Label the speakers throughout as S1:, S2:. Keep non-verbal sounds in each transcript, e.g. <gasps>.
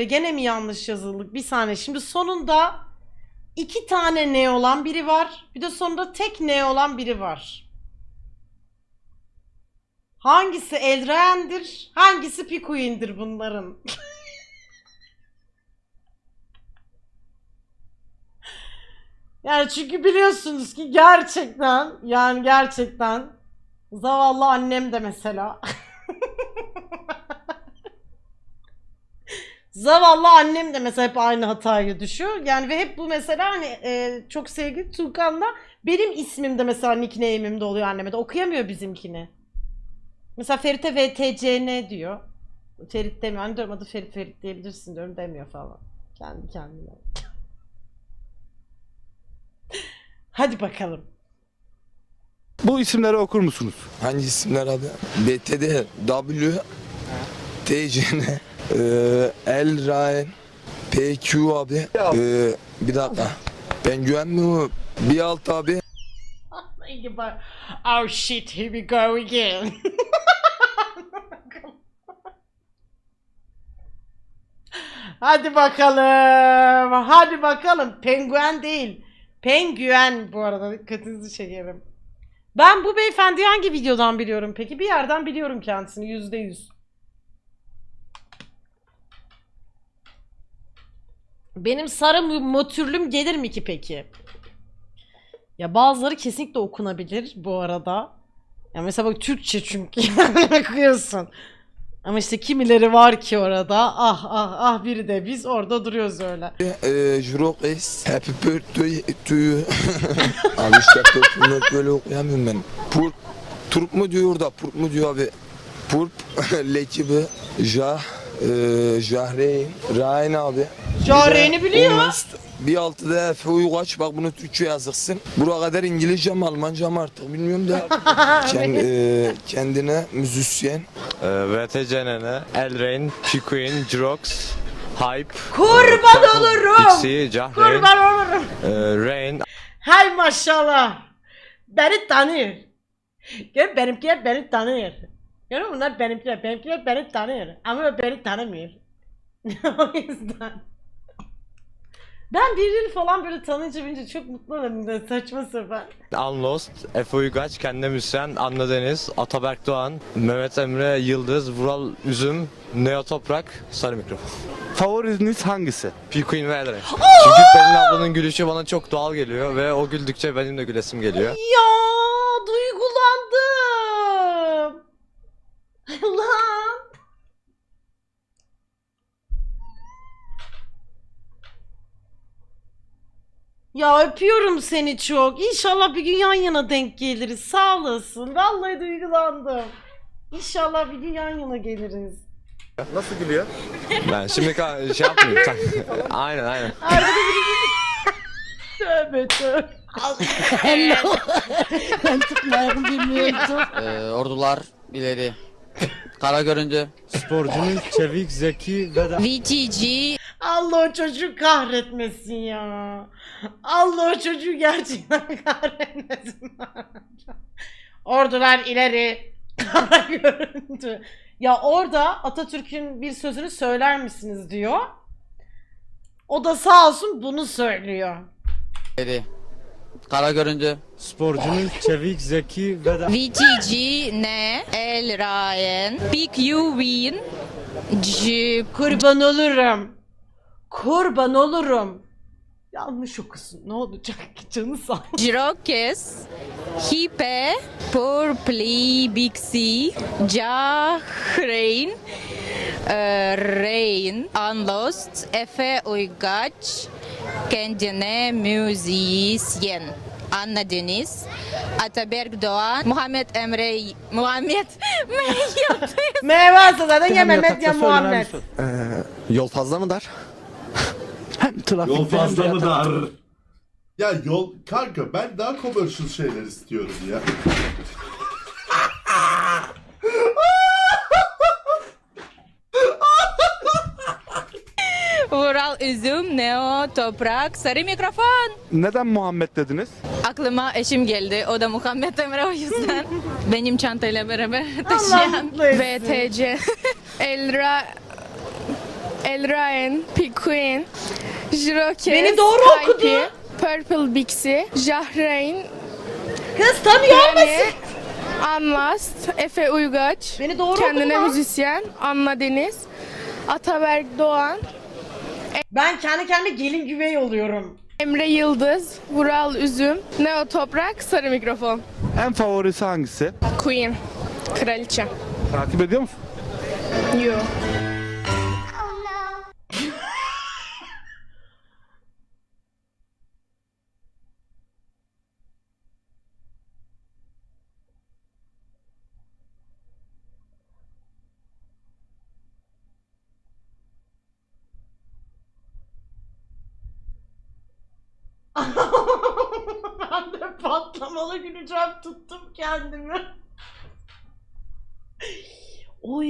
S1: Ve gene mi yanlış yazıldık? Bir saniye. Şimdi sonunda iki tane ne olan biri var. Bir de sonunda tek ne olan biri var. Hangisi Eldraen'dir? Hangisi Pikuin'dir bunların? <laughs> yani çünkü biliyorsunuz ki gerçekten yani gerçekten zavallı annem de mesela <laughs> Zavallı annem de mesela hep aynı hataya düşüyor. Yani ve hep bu mesela hani e, çok sevgili Tuğkan da benim ismim de mesela nickname'im de oluyor anneme de okuyamıyor bizimkini. Mesela Ferit'e VTCN diyor. Ferit demiyor. Hani diyorum adı Ferit Ferit diyebilirsin diyorum demiyor falan. Kendi kendine. <laughs> Hadi bakalım.
S2: Bu isimleri okur musunuz?
S3: Hangi isimler abi? BTD, W, TCN, eee, El Ryan, PQ abi. Eee, bir dakika. Ben güvenmiyorum. Bir alt abi.
S1: Oh shit, here we go again. <laughs> Hadi bakalım. Hadi bakalım. Penguen değil. Penguen bu arada dikkatinizi çekerim. Ben bu beyefendiyi hangi videodan biliyorum peki? Bir yerden biliyorum kendisini yüzde yüz. Benim sarı motürlüm gelir mi ki peki? Ya bazıları kesinlikle okunabilir bu arada. Ya mesela bak Türkçe çünkü <laughs> okuyorsun. Ama işte kimileri var ki orada. Ah ah ah biri de biz orada duruyoruz öyle.
S3: Eee Jurokes, Happy Birthday to you. <laughs> abi işte Purp böyle okuyamıyorum ben. Purp, Turp mu diyor orada? Purp mu diyor abi? Purp, <laughs> Lekibi, Jah, eee Jahreyn, Ryan abi.
S1: Jahreyn'i biliyor.
S3: Almost bir altı da Efe Uygaç bak bunu Türkçe yazıksın. Buraya kadar İngilizce mi Almanca mı artık bilmiyorum da. <laughs> Kend- eee, kendine müzisyen.
S4: Ee, VTCNN, Elrain, Pikuin, Jirox, Hype,
S1: Kurban olurum.
S4: Pixie, Jahrein,
S1: Kurban olurum.
S4: e, Rain,
S1: Hay maşallah. Beni tanıyor. Gör benimkiler beni tanıyor. Görüyor musun? Bunlar benimkiler. Benimkiler beni tanıyor. Ama beni tanımıyor. <laughs> o yüzden. Ben birileri falan böyle tanıyınca bilince çok mutlu olurum da saçma sapan.
S4: Unlost, Efe Uygaç, Kendine Müsyen, Anna Deniz, Ataberk Doğan, Mehmet Emre Yıldız, Vural Üzüm, Neo Toprak, Sarı Mikrofon.
S2: Favoriniz hangisi?
S4: Pikuin ve Elrain. Çünkü Pelin ablanın gülüşü bana çok doğal geliyor ve o güldükçe benim de gülesim geliyor.
S1: Ya duygulandım. Lan. Ya öpüyorum seni çok. İnşallah bir gün yan yana denk geliriz. Sağ olasın. Vallahi duygulandım. İnşallah bir gün yan yana geliriz.
S2: Nasıl gülüyor?
S4: Ben şimdi ka- şey yapmayayım. sen- <laughs> aynen aynen.
S1: Arkada biri Tövbe tövbe.
S5: Ben tutmayı bilmiyordum.
S6: Ee, ordular ileri. Kara göründü.
S7: Sporcunun çevik, zeki ve de
S5: VTG
S1: Allah o çocuğu kahretmesin ya. Allah o çocuğu gerçekten <laughs> kahretmesin. Ordular ileri. Kara <laughs> görüntü. Ya orada Atatürk'ün bir sözünü söyler misiniz diyor. O da sağ olsun bunu söylüyor.
S6: ileri. Kara göründü.
S7: sporcunun çevik, zeki ve de
S5: VTG ne? El Ryan Big You Win
S1: Kurban olurum. Kurban olurum. Yanlış okusun. Ne olacak ki canı sağ olsun.
S5: Jirokes Hipe Purpley Big C Jahrein e, Rain Unlost Efe Uygaç Kendine Müzisyen Anna Deniz Ataberk Doğan Muhammed Emre Muhammed Yıldız
S1: M varsa zaten ya Mehmet ya Muhammed.
S2: Yol fazla mı dar? Trafik
S8: Yol fazla mı dar? Ya yol kanka ben daha commercial şeyler istiyorum ya.
S5: Vural Üzüm Neo Toprak Sarı Mikrofon
S2: Neden Muhammed dediniz?
S5: Aklıma eşim geldi. O da Muhammed Emre o yüzden. <laughs> Benim çantayla beraber taşıyan.
S1: mutlu etsin.
S5: VTC. <laughs> Elra
S9: El Ryan, Jirokes,
S1: Beni doğru
S9: Kaypi,
S1: okudu.
S9: Purple Bixi, Jahreyn,
S1: Kız tanıyor
S9: Yani
S1: musun?
S9: Unlast, Efe Uygaç,
S1: Beni doğru
S9: kendine
S1: okudun lan.
S9: müzisyen, Anna Deniz, Ataberk Doğan,
S1: Ben kendi kendime gelin güvey oluyorum.
S9: Emre Yıldız, Vural Üzüm, Neo Toprak, Sarı Mikrofon,
S10: En favorisi hangisi?
S9: Queen, Kraliçe.
S10: Takip ediyor musun?
S9: Yo.
S1: ben de patlamalı güleceğim tuttum kendimi. Oy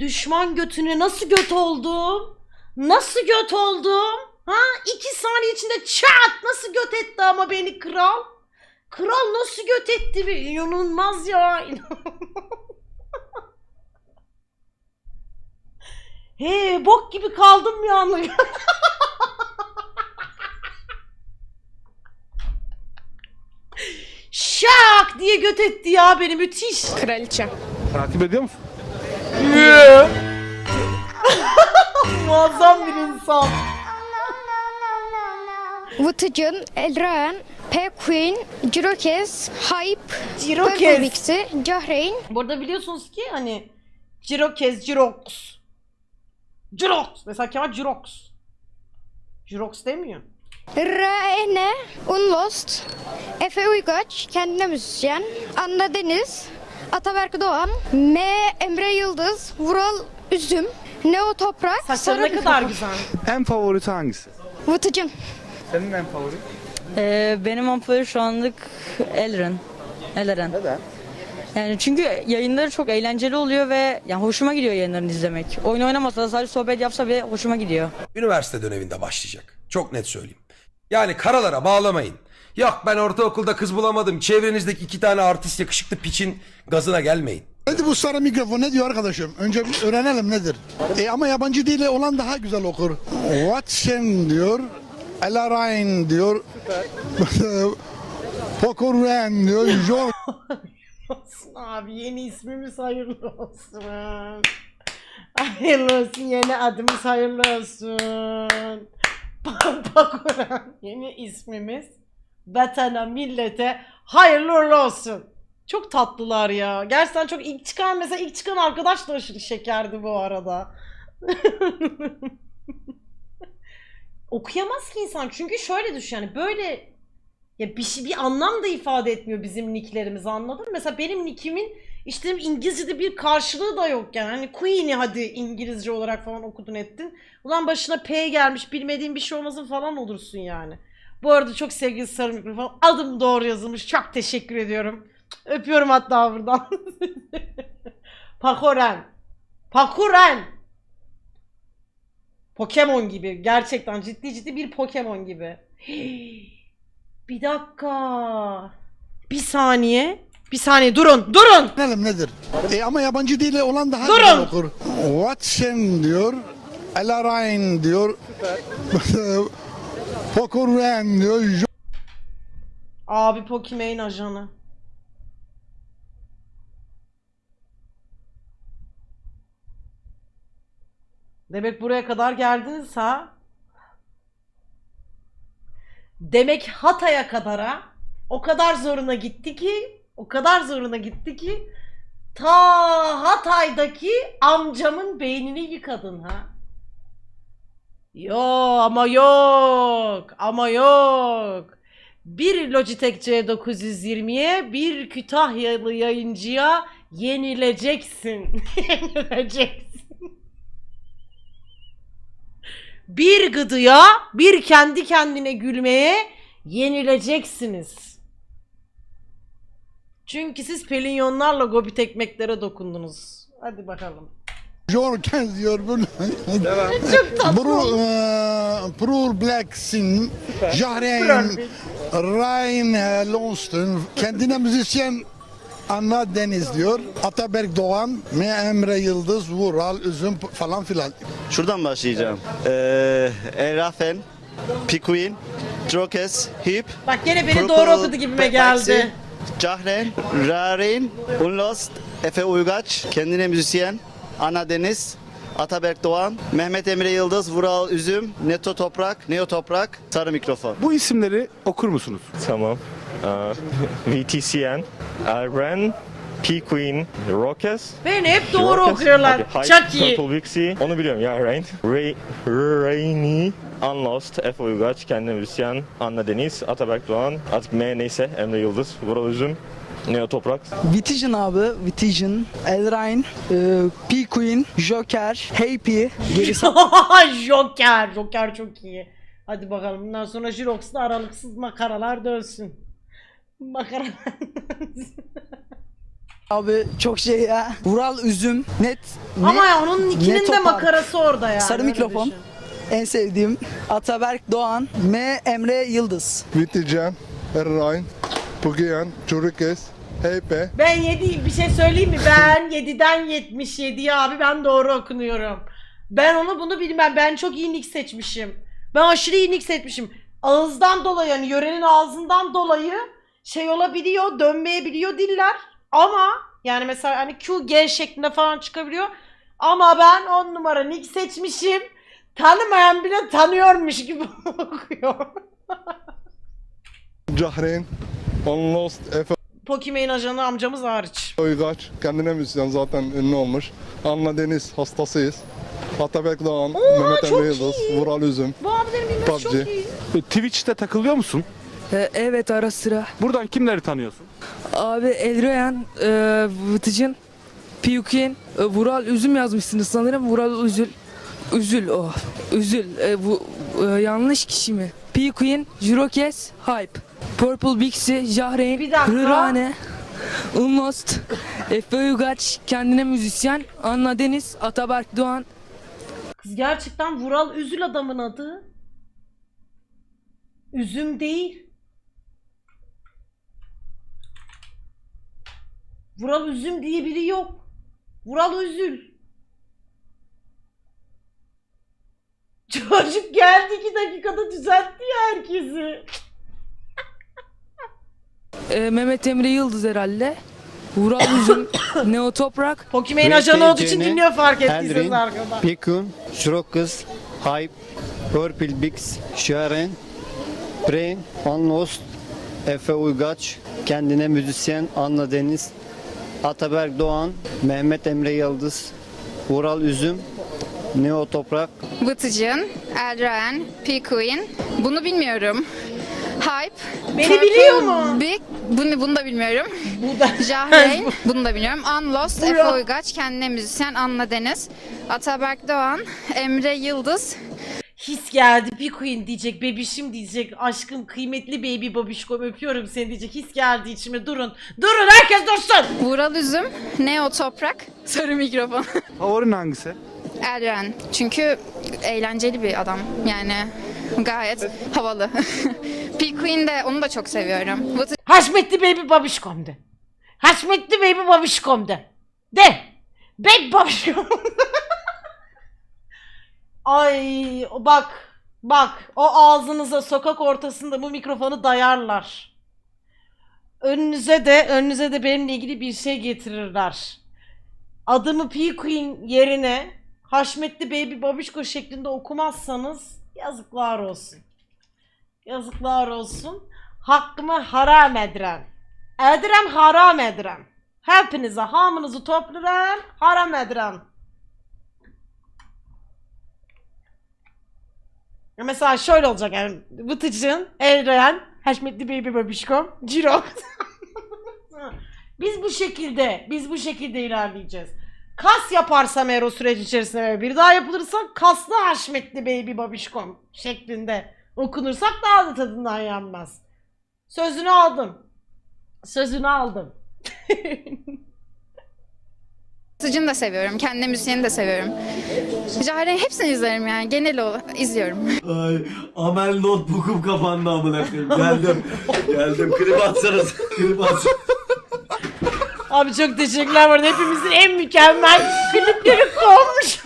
S1: düşman götüne nasıl göt oldum? Nasıl göt oldum? Ha iki saniye içinde çat nasıl göt etti ama beni kral? Kral nasıl göt etti? be? İnanılmaz ya. <laughs> He bok gibi kaldım bir anlık. <laughs> Şak diye göt etti ya beni müthiş.
S9: Kraliçe.
S10: Takip ediyor musun? <laughs>
S1: Muazzam bir insan.
S11: Vıtıcın, Elrayan, P Queen, Jirokes, Hype,
S1: Jirokes.
S11: Purple Bixi, Jahreyn,
S1: Burada biliyorsunuz ki hani Jirokez, Jirox. Jirox. Mesela Kemal Jirox. Jirox demiyor.
S11: Rene, Unlost, Efe Uygaç, kendine müzisyen, Anna Deniz, Ataberk Doğan, M Emre Yıldız, Vural Üzüm, Neo Toprak,
S1: Saçları ne kadar güzel.
S10: En favorisi hangisi?
S11: Vıtıcın.
S10: Senin en favori?
S5: benim ampulü şu anlık Elren. Elren.
S10: Neden?
S5: Yani çünkü yayınları çok eğlenceli oluyor ve yani hoşuma gidiyor yayınlarını izlemek. Oyun oynamasa da sadece sohbet yapsa bile hoşuma gidiyor.
S12: üniversite döneminde başlayacak. Çok net söyleyeyim. Yani karalara bağlamayın. Yok ben ortaokulda kız bulamadım. Çevrenizdeki iki tane artist yakışıklı piçin gazına gelmeyin.
S13: Hadi bu sarı mikrofon ne diyor arkadaşım? Önce bir öğrenelim nedir? E ama yabancı dili olan daha güzel okur. Watson diyor. Elarain diyor. <laughs> Pokorren diyor. Jor <laughs>
S1: olsun abi yeni ismimiz hayırlı olsun. Hayırlı olsun yeni adımız hayırlı olsun. Pakuran yeni ismimiz vatana millete hayırlı uğurlu olsun. Çok tatlılar ya. Gerçekten çok ilk çıkan mesela ilk çıkan arkadaş da aşırı şekerdi bu arada. <laughs> Okuyamaz ki insan çünkü şöyle düşün yani böyle ya bir şey bir anlam da ifade etmiyor bizim nicklerimiz anladın mı? Mesela benim nickimin işte İngilizce'de bir karşılığı da yok yani. Hani Queen'i hadi İngilizce olarak falan okudun ettin. Ulan başına P gelmiş bilmediğin bir şey olmasın falan olursun yani. Bu arada çok sevgili Sarı Mikrofon. Adım doğru yazılmış. Çok teşekkür ediyorum. Öpüyorum hatta buradan. <laughs> Pakoren. Pakuren. Pokemon gibi. Gerçekten ciddi ciddi bir Pokemon gibi. <gasps> Bir dakika. Bir saniye. Bir saniye durun. Durun.
S13: öğrenelim nedir? E ama yabancı dili olan daha
S1: Durun.
S13: güzel okur. Watson diyor. Elarain diyor. <laughs> Pokorren diyor.
S1: Abi Pokimane ajanı. Demek buraya kadar geldiniz ha? Demek Hatay'a kadara o kadar zoruna gitti ki o kadar zoruna gitti ki ta Hatay'daki amcamın beynini yıkadın ha. Yo ama yok ama yok. Bir Logitech C920'ye bir Kütahyalı yayıncıya yenileceksin. <laughs> yenileceksin. Bir gıdıya, bir kendi kendine gülmeye yenileceksiniz. Çünkü siz pelinyonlarla gobit ekmeklere dokundunuz. Hadi bakalım.
S13: Jorkens diyor. Böyle.
S1: Çok tatlı.
S13: Bro, e, Prur Blacksin, Jahreyn, Ryan Lonston, kendine müzisyen Anna Deniz diyor. Ataberk Doğan, M Emre Yıldız, Vural, Üzüm falan filan.
S2: Şuradan başlayacağım. Ee, Erafen, Pikuin, Trokes, Hip,
S1: Bak gene beni
S2: Purple
S1: doğru okudu gibime geldi.
S2: Cahren, Rarin, Unlost, Efe Uygaç, kendine müzisyen, Ana Deniz, Ataberk Doğan, Mehmet Emre Yıldız, Vural Üzüm, Neto Toprak, Neo Toprak, Sarı Mikrofon.
S10: Bu isimleri okur musunuz?
S4: Tamam. <laughs> VTCN, Elbren, P Queen, Rokes,
S1: Beni hep doğru okuyorlar. Çok iyi.
S4: Vixie, onu biliyorum ya Rain. Ray, Rainy, Unlost, Efe Uygaç, Kendi Müzisyen, Anna Deniz, Ataberk Doğan, artık M neyse, Emre Yıldız, Vural Üzüm, Neo Toprak.
S5: Vision abi, Vision, Elrain, P Queen, Joker, Happy, <laughs>
S1: Joker. Joker çok iyi. Hadi bakalım bundan sonra Jirox'ta aralıksız makaralar dönsün. Makara. <laughs>
S5: abi çok şey ya. Vural Üzüm, Net,
S1: Ama ya onun ikinin de makarası orada yani.
S5: Sarı mikrofon. en sevdiğim Ataberk Doğan, M Emre Yıldız.
S13: Vitican, Errain, Pugian, Çurukes, Heype.
S1: Ben 7 bir şey söyleyeyim mi? Ben <laughs> 7'den 77'ye abi ben doğru okunuyorum. Ben onu bunu bilmem. Ben çok iyi nick seçmişim. Ben aşırı iyi nick seçmişim. Ağızdan dolayı yani yörenin ağzından dolayı şey olabiliyor, dönmeyebiliyor diller. Ama yani mesela hani Q, G şeklinde falan çıkabiliyor. Ama ben 10 numara nick seçmişim. Tanımayan bile tanıyormuş gibi <laughs> okuyor.
S13: Cahren, Unlost, Efe
S1: Pokimane ajanı amcamız hariç.
S13: Uygaç, kendine müzisyen zaten ünlü olmuş. Anna Deniz, hastasıyız. Ataberk Doğan, Mehmet
S1: çok
S13: Emre Yıldız,
S1: iyi.
S13: Vural Üzüm.
S1: Bu abilerin bilmesi çok
S13: PUBG.
S1: iyi.
S10: E, Twitch'te takılıyor musun?
S5: Evet ara sıra.
S10: Buradan kimleri tanıyorsun?
S5: Abi Elrayan, Vıtıcın, Piyukin, Vural Üzüm yazmışsınız sanırım. Vural Üzül. Üzül o. Üzül. E, bu e, yanlış kişi mi? Piyukin, Jirokes, Hype. Purple Bixi, Jahreyn. Hırrane, Unlost, Efe Uygaç, kendine müzisyen, Anna Deniz, Ataberk Doğan,
S1: Kız gerçekten Vural Üzül adamın adı. Üzüm değil. Vural Üzüm diye biri yok. Vural Üzül. <laughs> Çocuk geldi iki dakikada düzeltti ya herkesi. <laughs>
S5: e, Mehmet Emre Yıldız herhalde. Vural <coughs> Üzüm, Neo Toprak, <coughs>
S1: Pokimane ajanı olduğu için dinliyor fark ettiyseniz arkada.
S2: Pikun, Şrokız, Hype, Purple Bix, Şaren, Brain, Unlost, Efe Uygaç, kendine müzisyen Anna Deniz, Ataberk Doğan, Mehmet Emre Yıldız, Vural Üzüm, Neo Toprak,
S11: Vıtıcın, Elraen, P Queen. Bunu bilmiyorum. Hype.
S1: Beni biliyor mu?
S11: Big. Bunu, bunu da bilmiyorum. <laughs> <laughs>
S1: Bu da
S11: Jahreyn. bunu da bilmiyorum. Unlost. Efe Uygaç, kendine müzisyen Anna Deniz. Ataberk Doğan, Emre Yıldız.
S1: His geldi bir queen diyecek bebişim diyecek aşkım kıymetli baby babişkom öpüyorum seni diyecek his geldi içime durun durun herkes dursun
S11: Vural Üzüm, Neo Toprak, <laughs> Sarı Mikrofon. <laughs>
S10: Favorin hangisi?
S11: Elren. Çünkü eğlenceli bir adam. Yani gayet havalı. <laughs> P Queen de onu da çok seviyorum. Vıtı
S1: Haşmetli baby babişkom de Haşmetli baby babişkom de de baby babişkom Ay bak bak o ağzınıza sokak ortasında bu mikrofonu dayarlar. Önünüze de önünüze de benimle ilgili bir şey getirirler. Adımı P Queen yerine Haşmetli Baby Babişko şeklinde okumazsanız yazıklar olsun. Yazıklar olsun. Hakkımı haram ediren. Edirem haram ediren. Hepinize hamınızı topluram haram ediren. Mesela şöyle olacak yani Vıtıcın, Elren, Haşmetli Baby Babişkom, Ciro. biz bu şekilde, biz bu şekilde ilerleyeceğiz. Kas yaparsam eğer o süreç içerisinde bir daha yapılırsa kaslı Haşmetli Baby Babişkom şeklinde okunursak daha da tadından yenmez. Sözünü aldım. Sözünü aldım. <laughs>
S11: Vıtıcını da seviyorum. Kendine müzisyeni de seviyorum. Jahreyn hepsini izlerim yani. Genel olarak izliyorum.
S7: Ay, Amel notebook'um kapandı amına koyayım. Geldim. Geldim. Klip atsanız. Klip atsanız.
S1: Abi çok teşekkürler arada. Hepimizin en mükemmel klipleri konmuş.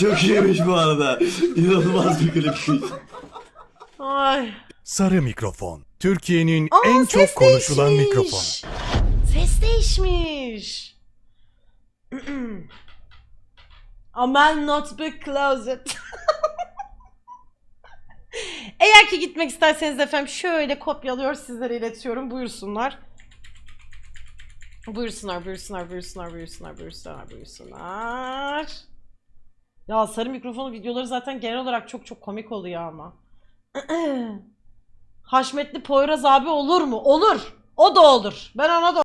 S7: Çok iyiymiş bu arada. İnanılmaz bir klipmiş.
S1: Ay.
S10: Sarı mikrofon. Türkiye'nin
S1: Aa, ses değişmiş. Ses değişmiş. <clears throat> Amel Notebook Closet. <laughs> Eğer ki gitmek isterseniz efendim şöyle kopyalıyor sizlere iletiyorum. Buyursunlar. Buyursunlar, buyursunlar, buyursunlar, buyursunlar, buyursunlar, buyursunlar. Ya sarı mikrofonu videoları zaten genel olarak çok çok komik oluyor ama. <clears throat> Haşmetli Poyraz abi olur mu? Olur. O da olur. Ben ona da